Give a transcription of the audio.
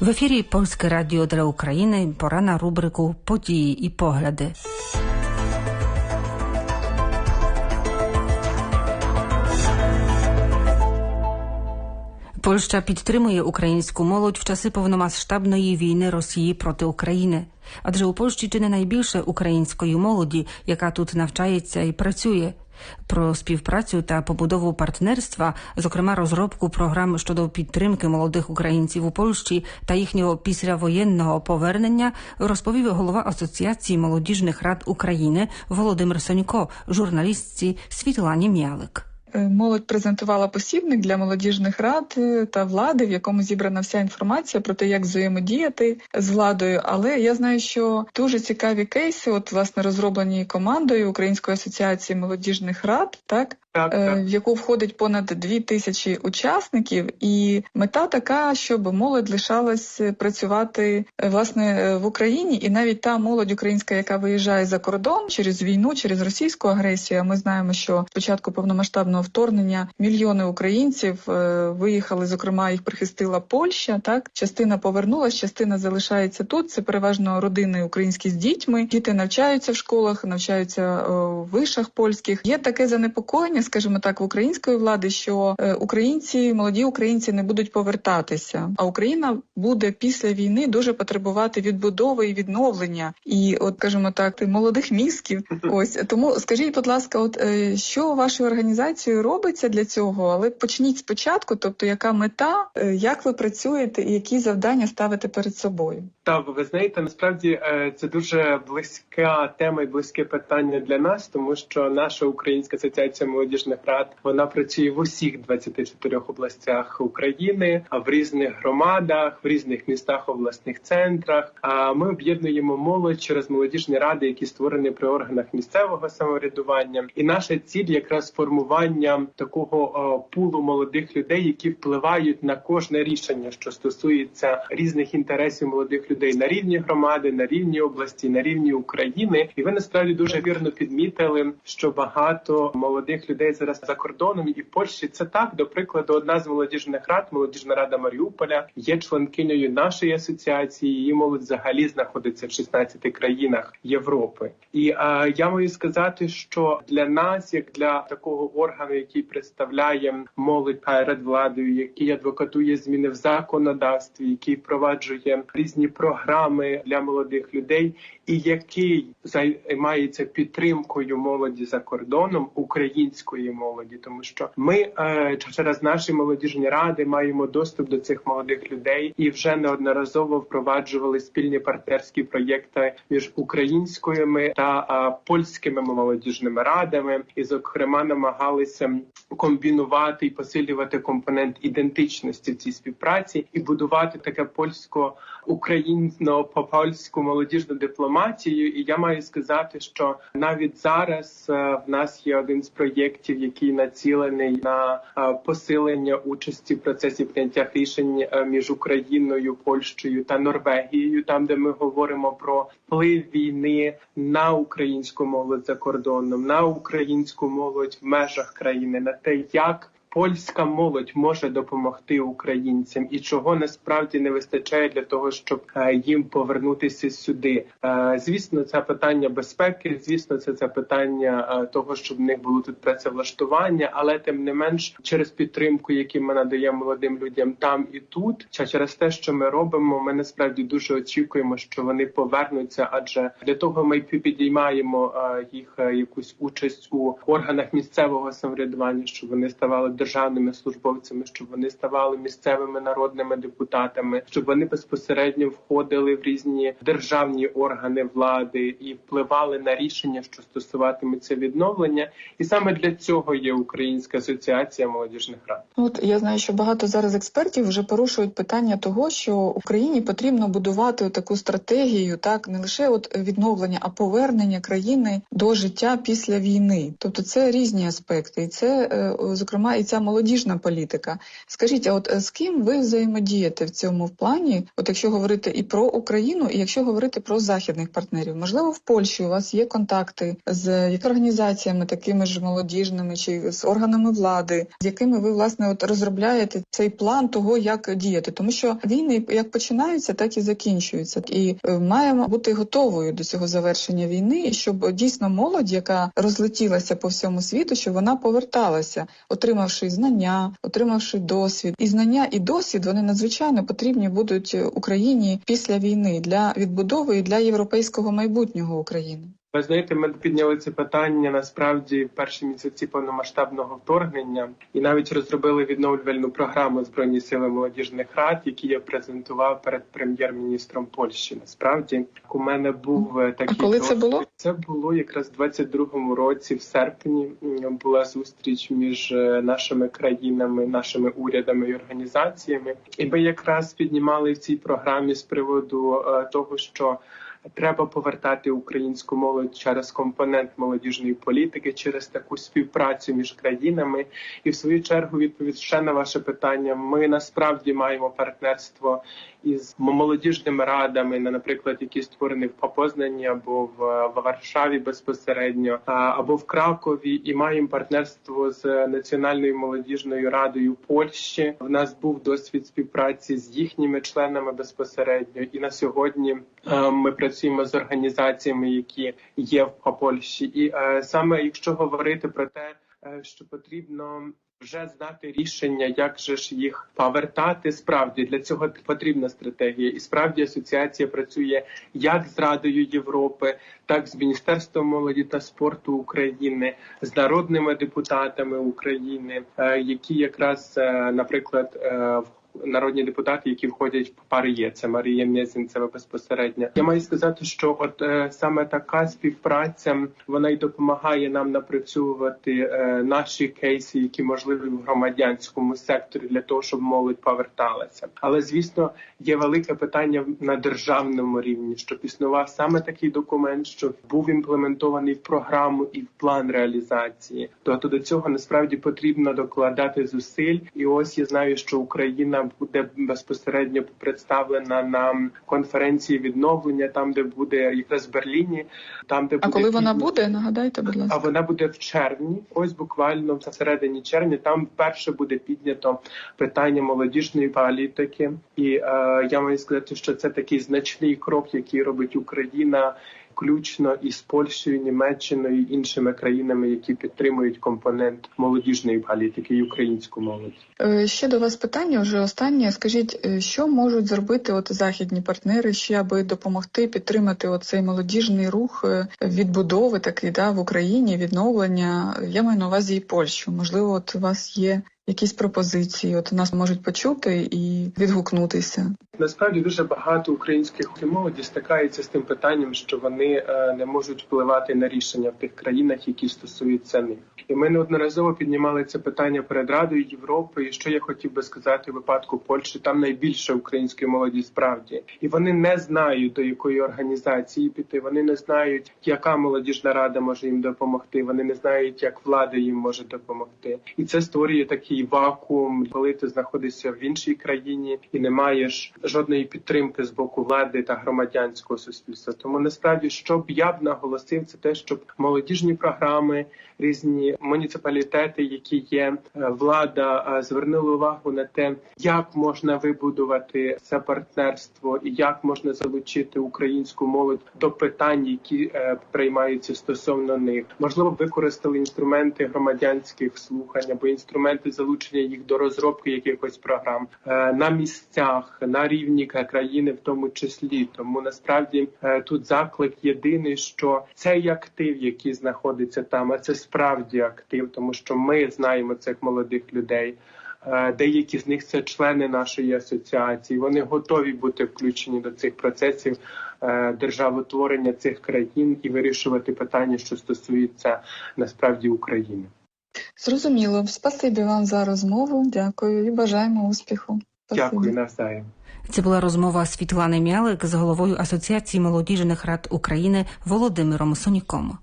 В ефірі Польське Радіо для України. Пора на рубрику Події і погляди. Польща підтримує українську молодь в часи повномасштабної війни Росії проти України. Адже у Польщі чи не найбільше української молоді, яка тут навчається і працює. Про співпрацю та побудову партнерства, зокрема розробку програм щодо підтримки молодих українців у Польщі та їхнього післявоєнного повернення, розповів голова Асоціації молодіжних рад України Володимир Сонько, журналістці Світлані М'ялик. Молодь презентувала посібник для молодіжних рад та влади, в якому зібрана вся інформація про те, як взаємодіяти з владою. Але я знаю, що дуже цікаві кейси, от власне розроблені командою Української асоціації молодіжних рад, так. В яку входить понад дві тисячі учасників, і мета така, щоб молодь лишалась працювати власне в Україні, і навіть та молодь українська, яка виїжджає за кордон через війну, через російську агресію. Ми знаємо, що спочатку повномасштабного вторгнення мільйони українців виїхали. Зокрема, їх прихистила Польща. Так частина повернулась, частина залишається тут. Це переважно родини українські з дітьми. Діти навчаються в школах, навчаються в вишах польських. Є таке занепокоєння скажімо так, в української влади, що українці, молоді українці не будуть повертатися, а Україна буде після війни дуже потребувати відбудови і відновлення, і от скажімо так, молодих мізків. Ось тому скажіть, будь ласка, от що вашою організацією робиться для цього? Але почніть спочатку, тобто яка мета, як ви працюєте і які завдання ставите перед собою? Так, ви знаєте, насправді це дуже близька тема і близьке питання для нас, тому що наша українська асоціація молодіжних рад вона працює в усіх 24 областях України, а в різних громадах, в різних містах, обласних центрах. А ми об'єднуємо молодь через молодіжні ради, які створені при органах місцевого самоврядування. І наша ціль якраз формування такого пулу молодих людей, які впливають на кожне рішення, що стосується різних інтересів молодих людей на рівні громади, на рівні області, на рівні України. І ви насправді дуже вірно підмітили, що багато молодих людей зараз за кордоном і в Польщі це так. До прикладу, одна з молодіжних рад, молодіжна рада Маріуполя, є членкинею нашої асоціації. Її молодь взагалі знаходиться в 16 країнах Європи. І а, я маю сказати, що для нас, як для такого органу, який представляє молодь перед владою, який адвокатує зміни в законодавстві, який впроваджує різні програми для молодих людей, і який займається підтримкою молоді за кордоном української молоді, тому що ми е, через наші молодіжні ради маємо доступ до цих молодих людей і вже неодноразово впроваджували спільні партнерські проєкти між українськими та е, польськими молодіжними радами, і зокрема намагалися комбінувати і посилювати компонент ідентичності в цій співпраці і будувати таке польсько українсько по польську молодіжну дипломатію. І я маю сказати, що навіть зараз в нас є один з проєктів, який націлений на посилення участі в процесі прийняття рішень між Україною, Польщею та Норвегією, там де ми говоримо про вплив війни на українську молодь за кордоном, на українську молодь в межах країни, на те, як Польська молодь може допомогти українцям, і чого насправді не вистачає для того, щоб їм повернутися сюди. Звісно, це питання безпеки. Звісно, це це питання того, щоб в них було тут працевлаштування, але тим не менш, через підтримку, яку ми надаємо молодим людям там і тут, чи через те, що ми робимо, ми насправді дуже очікуємо, що вони повернуться, адже для того ми підіймаємо їх якусь участь у органах місцевого самоврядування, щоб вони ставали державними службовцями, щоб вони ставали місцевими народними депутатами, щоб вони безпосередньо входили в різні державні органи влади і впливали на рішення, що стосуватиметься відновлення. І саме для цього є Українська асоціація молодіжних рад. От я знаю, що багато зараз експертів вже порушують питання того, що Україні потрібно будувати таку стратегію, так не лише от відновлення, а повернення країни до життя після війни. Тобто це різні аспекти, і це зокрема і ця ця молодіжна політика. Скажіть, а от е, з ким ви взаємодієте в цьому плані? От якщо говорити і про Україну, і якщо говорити про західних партнерів, можливо, в Польщі у вас є контакти з організаціями, такими ж молодіжними чи з органами влади, з якими ви власне от розробляєте цей план того, як діяти, тому що війни як починаються, так і закінчуються, і е, маємо бути готовою до цього завершення війни, щоб дійсно молодь, яка розлетілася по всьому світу, щоб вона поверталася, отримавши знання, отримавши досвід. І знання і досвід вони надзвичайно потрібні будуть Україні після війни для відбудови і для європейського майбутнього України. Ви знаєте, ми підняли це питання насправді в перші місяці повномасштабного вторгнення, і навіть розробили відновлювальну програму збройні сили молодіжних рад, які я презентував перед прем'єр-міністром Польщі. Насправді у мене був е, такий А коли це було? Це було якраз в 22-му році, в серпні. Була зустріч між е, нашими країнами, нашими урядами і організаціями. І ми якраз піднімали в цій програмі з приводу е, того, що треба повертати українську молодь через компонент молодіжної політики, через таку співпрацю між країнами. І в свою чергу відповідь ще на ваше питання. Ми насправді маємо партнерство із молодіжними радами, на- наприклад, які створені в Попознані або в, в Варшаві безпосередньо, або в Кракові, і маємо партнерство з Національною молодіжною радою Польщі. В нас був досвід співпраці з їхніми членами безпосередньо, і на сьогодні е, ми працюємо з організаціями, які є в Польщі. І е, саме якщо говорити про те, е, що потрібно вже знати рішення, як же ж їх повертати. Справді для цього потрібна стратегія, і справді асоціація працює як з Радою Європи, так з Міністерством молоді та спорту України, з народними депутатами України, е, які якраз, наприклад, в Народні депутати, які входять в пари є, це Марія Мєзінцева безпосередньо. Я маю сказати, що от е, саме така співпраця вона й допомагає нам напрацьовувати е, наші кейси, які можливі в громадянському секторі для того, щоб молодь поверталася. Але звісно, є велике питання на державному рівні, щоб існував саме такий документ, що був імплементований в програму і в план реалізації. Тобто до цього насправді потрібно докладати зусиль. І ось я знаю, що Україна буде безпосередньо представлена на конференції відновлення, там де буде якраз в Берліні, там де А буде коли вона буде, нагадайте, будь ласка. а вона буде в червні, ось буквально в середині червня. Там вперше буде піднято питання молодіжної політики, і е, я маю сказати, що це такий значний крок, який робить Україна. Включно із Польщею, Німеччиною іншими країнами, які підтримують компонент молодіжної політики і українську молодь. Е, Ще до вас питання вже останнє. Скажіть, е, що можуть зробити от західні партнери ще аби допомогти підтримати оцей молодіжний рух е, відбудови такий да в Україні, відновлення? Я маю на увазі і Польщу. Можливо, от у вас є якісь пропозиції, от нас можуть почути і відгукнутися. Насправді дуже багато українських молоді стикаються з тим питанням, що вони е, не можуть впливати на рішення в тих країнах, які стосуються них. І ми неодноразово піднімали це питання перед Радою Європи. І що я хотів би сказати у випадку Польщі, там найбільше української молоді справді, і вони не знають до якої організації піти. Вони не знають, яка молодіжна рада може їм допомогти. Вони не знають, як влада їм може допомогти. І це створює такий вакуум, коли ти знаходишся в іншій країні і не маєш жодної підтримки з боку влади та громадянського суспільства. Тому насправді, що б я б наголосив, це те, щоб молодіжні програми, різні муніципалітети, які є е, влада, е, звернули увагу на те, як можна вибудувати це партнерство і як можна залучити українську молодь до питань, які е, приймаються стосовно них. Можливо, використали інструменти громадянських слухань або інструменти залучення їх до розробки якихось програм на місцях, на рівні країни, в тому числі. Тому насправді е, тут заклик єдиний, що цей актив, який знаходиться там, а це справді актив, тому що ми знаємо цих молодих людей. Е, Деякі з них це члени нашої асоціації. Вони готові бути включені до цих процесів е, державотворення цих країн і вирішувати питання, що стосуються насправді України. Зрозуміло. Спасибі вам за розмову. Дякую і бажаємо успіху. Спасибі. Дякую навзаєм. Це була розмова Світлани Мялик з головою Асоціації молодіжних рад України Володимиром Соніком.